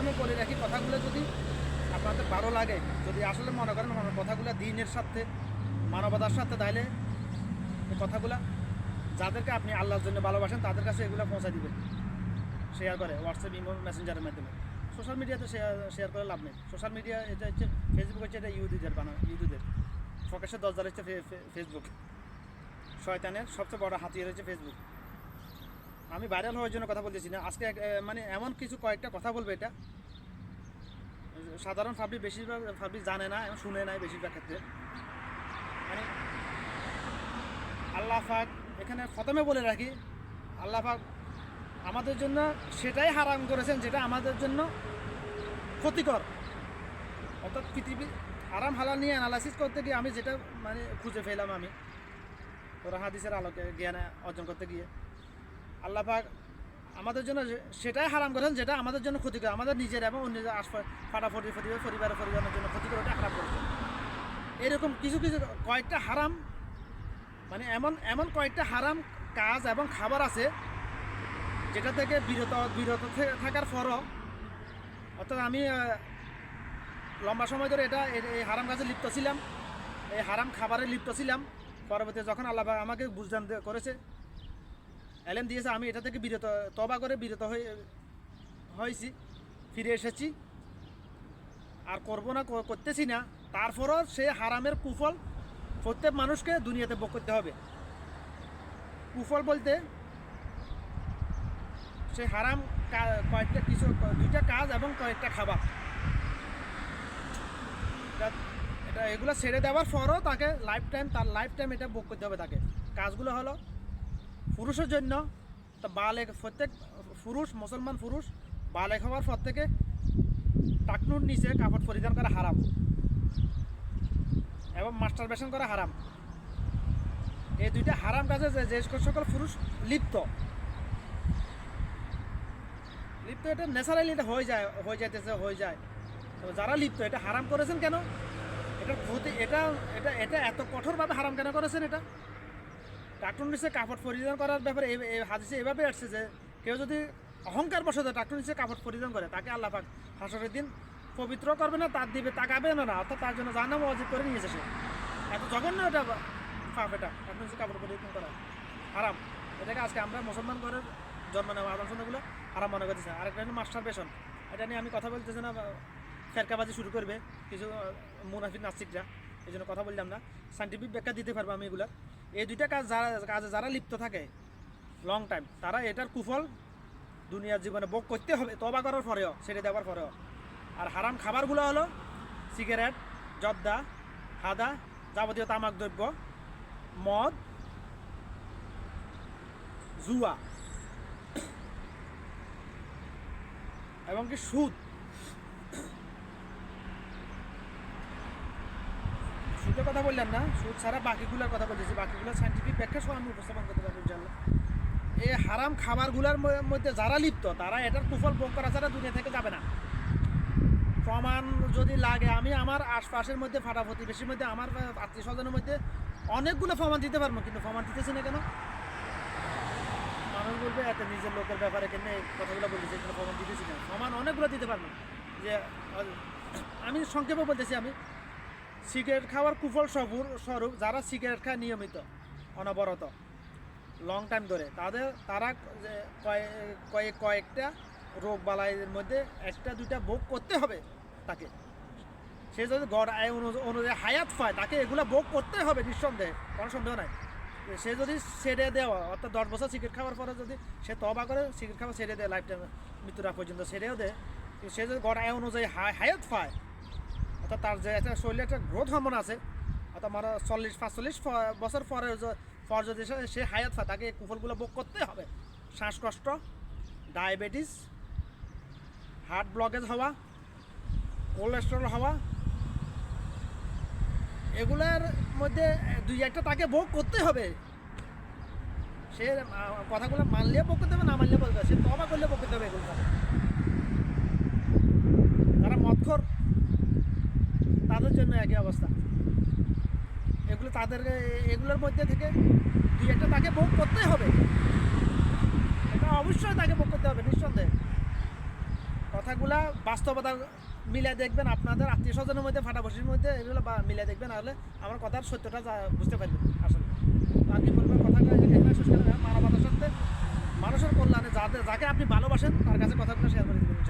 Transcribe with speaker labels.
Speaker 1: প্রথমে বলে রাখি, কথাগুলো যদি আপনাদের ভালো লাগে, যদি আসলে মনে করেন আমার কথাগুলো দিনের সাথে মানবতার সাথে তাহলে কথাগুলো যাদেরকে আপনি আল্লাহর জন্য ভালোবাসেন, তাদের কাছে এগুলো পৌঁছা দিবেন। শেয়ার করে হোয়াটসঅ্যাপ ইমো মেসেঞ্জারের মাধ্যমে। সোশ্যাল মিডিয়াতে শেয়ার শেয়ার করে লাভ নেই। সোশ্যাল মিডিয়া এটা হচ্ছে ফেসবুক হচ্ছে এটা ইউদিদের বানানো ইউদিদের ফকেশের দরজার হচ্ছে ফেসবুক শয়তানের সবচেয়ে বড় হাতিয়ার হচ্ছে ফেসবুক আমি ভাইরাল হওয়ার জন্য কথা বলতেছি না। আজকে মানে এমন কিছু কয়েকটা কথা বলব এটা। সাধারণ পাবলিক বেশিরভাগ পাবলিক জানে না এবং শুনে নাই বেশিরভাগ ক্ষেত্রে। মানে আল্লাহ পাক এখানে প্রথমে বলে রাখি, আল্লাহ আমাদের জন্য সেটাই হারাম করেছেন, যেটা আমাদের জন্য ক্ষতিকর। অর্থাৎ পৃথিবী আরাম হালাল নিয়ে অ্যানালাইসিস করতে গিয়ে আমি যেটা মানে খুঁজে পেলাম আমি। ওরা হাদিসের আলোকে জ্ঞান অর্জন করতে গিয়ে। আল্লাহ পাক আমাদের জন্য সেটাই হারাম করেন যেটা আমাদের জন্য ক্ষতিকর, আমাদের নিজের এবং অন্য ফাটাফটি পরিবার পরিবারের পরিবারের জন্য ক্ষতিকর, ওটা হারাম করেছেন। এরকম কিছু কিছু কয়েকটা হারাম মানে এমন এমন কয়েকটা হারাম কাজ এবং খাবার আছে, যেটা থেকে বিরত বিরত থাকার পরও অর্থাৎ আমি লম্বা সময় ধরে এটা এই হারাম কাজে লিপ্ত ছিলাম, এই হারাম খাবারে লিপ্ত ছিলাম। পরবর্তী যখন আল্লাহ আমাকে বুঝদান করেছে এলেন দিয়েছে, আমি এটা থেকে বিরত, তবা করে বিরত হয়ে, হয়েছি, ফিরে এসেছি। আর করব না করতেছি না, তারপরও সে হারামের কুফল প্রত্যেক মানুষকে দুনিয়াতে ভোগ করতে হবে। কুফল বলতে, সে হারাম কয়েকটা কিছু, দুইটা কাজ এবং কয়েকটা খাবার। এটা- এটা এগুলো ছেড়ে দেওয়ার পরও তাকে লাইফ টাইম তার লাইফ টাইম এটা ভোগ করতে হবে তাকে। কাজগুলো হলো পুরুষের জন্য, তা বালেক প্রত্যেক পুরুষ, মুসলমান পুরুষ, বালেক হওয়ার পর থেকে টাকনুর নিচে কাপড় পরিধান করা হারাম এবং মাস্টার বেশন করা হারাম। এই দুইটা হারাম কাজে যে যে সকল পুরুষ লিপ্ত। লিপ্ত এটা ন্যাচারালি এটা হয়ে যায় হয়ে যাইতেছে, হয়ে যায়। তো যারা লিপ্ত, এটা হারাম করেছেন কেন? এটা ক্ষতি এটা এটা এটা এত কঠোরভাবে হারাম কেন করেছেন এটা? টাকটুন নিচে কাপড় পরিধান করার ব্যাপারে হাদিসে এভাবে আসছে যে কেউ যদি অহংকার বসত টাকটুন নিচে কাপড় পরিধান করে, তাকে আল্লাহ পাক হাসরের দিন পবিত্র করবে না, তার দিবে তাকাবে না না, অর্থাৎ তার জন্য জানাম অজিত করে নিয়েছে সে এত জঘন্য এটা পাপ এটা টাকটুন নিচে কাপড় পরিধান করা। হারাম। এটাকে আজকে আমরা মুসলমান ঘরের জন্ম নেওয়া আদর্শনগুলো হারাম মনে করতেছে। আরেকটা হলো মাস্টার বেশন এটা নিয়ে আমি কথা বলতেছি না ফেরকাবাজি শুরু করবে কিছু মুনাফিক নাস্তিকরা। এই জন্য কথা বললাম না। সাইন্টিফিক ব্যাখ্যা দিতে পারব আমি এগুলা। এই দুইটা কাজ যারা কাজে যারা লিপ্ত থাকে লং টাইম তারা এটার কুফল দুনিয়ার জীবনে ভোগ করতে হবে তবা করার পরেও, ছেড়ে দেওয়ার পরেও। আর হারাম খাবারগুলো হলো সিগারেট জর্দা হাদা যাবতীয় তামাক দ্রব্য, মদ, জুয়া, এবং কি সুদ। কথা বললাম না। সুদ ছাড়া বাকিগুলোর কথা বলতেছি। বাকিগুলো সাইন্টিফিক ব্যাখ্যা সহ আমি উপস্থাপন করতে পারব ইনশাল্লাহ এই হারাম খাবারগুলোর মধ্যে যারা লিপ্ত, তারা এটার কুফল ভোগ করা ছাড়া দুনিয়া থেকে যাবে না। প্রমাণ যদি লাগে, আমি আমার আশপাশের মধ্যে, ফাটা প্রতিবেশীর মধ্যে, আমার আত্মীয় স্বজনের মধ্যে অনেকগুলো প্রমাণ দিতে পারব, কিন্তু প্রমাণ দিতেছি না কেন? মানুষ বলবে, এত নিজের লোকের ব্যাপারে কেন কথাগুলো বলতেছি? এগুলো প্রমাণ দিতেছি না। প্রমাণ অনেকগুলো দিতে পারব। যে আমি সংক্ষেপে বলতেছি আমি। সিগারেট খাওয়ার কুফল স্বরূপ স্বরূপ যারা সিগারেট খায় নিয়মিত, অনবরত লং টাইম ধরে। তাদের, তারা কয়ে- কয়েক কয়েকটা রোগ বালাইয়ের মধ্যে একটা, দুইটা ভোগ করতে হবে তাকে। সে যদি গড় আয় অনু- অনুযায়ী হায়াত পায়, তাকে এগুলো ভোগ করতে হবে নিঃসন্দেহে, কোনো সন্দেহ নাই। সে যদি ছেড়ে দেওয়া, অর্থাৎ দশ বছর সিগারেট খাওয়ার পরে যদি সে তবা করে, সিগারেট খাওয়া ছেড়ে দেয় লাইফ টাইম মৃত্যুরা পর্যন্ত ছেড়েও দেয়, সে যদি গড় আয় অনুযায়ী হায়- হায়াত পায় অর্থাৎ তার যে একটা শরীরে একটা গ্রোথ হরমোন আছে অর্থাৎ মানে চল্লিশ, পাঁচচল্লিশ বছর পরে পর যদি সে- হায়াত পায় তাকে কুফলগুলো ভোগ করতে হবে। শ্বাসকষ্ট, ডায়াবেটিস হার্ট ব্লকেজ হওয়া কোলেস্ট্রল হওয়া, এগুলার মধ্যে দুই একটা তাকে ভোগ করতে হবে। সে কথাগুলো মানলে ভোগ করতে হবে, না মানলে বলতে হবে, সে তবা করলে ভোগ করতে হবে এগুলো। যারা মৎখর তাদের জন্য একই অবস্থা। এগুলো তাদের এগুলোর মধ্যে থেকে দুই একটা তাকে ভোগ করতেই হবে। এটা অবশ্যই তাকে ভোগ করতে হবে, নিঃসন্দেহে। কথাগুলা বাস্তবতা মিলে দেখবেন আপনাদের আত্মীয় স্বজনের মধ্যে, ফাটাফাটির মধ্যে, এগুলো মিলে দেখবেন তাহলে আমার কথার সত্যটা বুঝতে পারবেন আসলে। কি বলবেন কথাটা এখানে শেষ করে মানবতার সাথে মানুষের কল্যাণে যাদের, যাকে আপনি ভালোবাসেন, তার কাছে কথাগুলো শেয়ার করে দেবেন।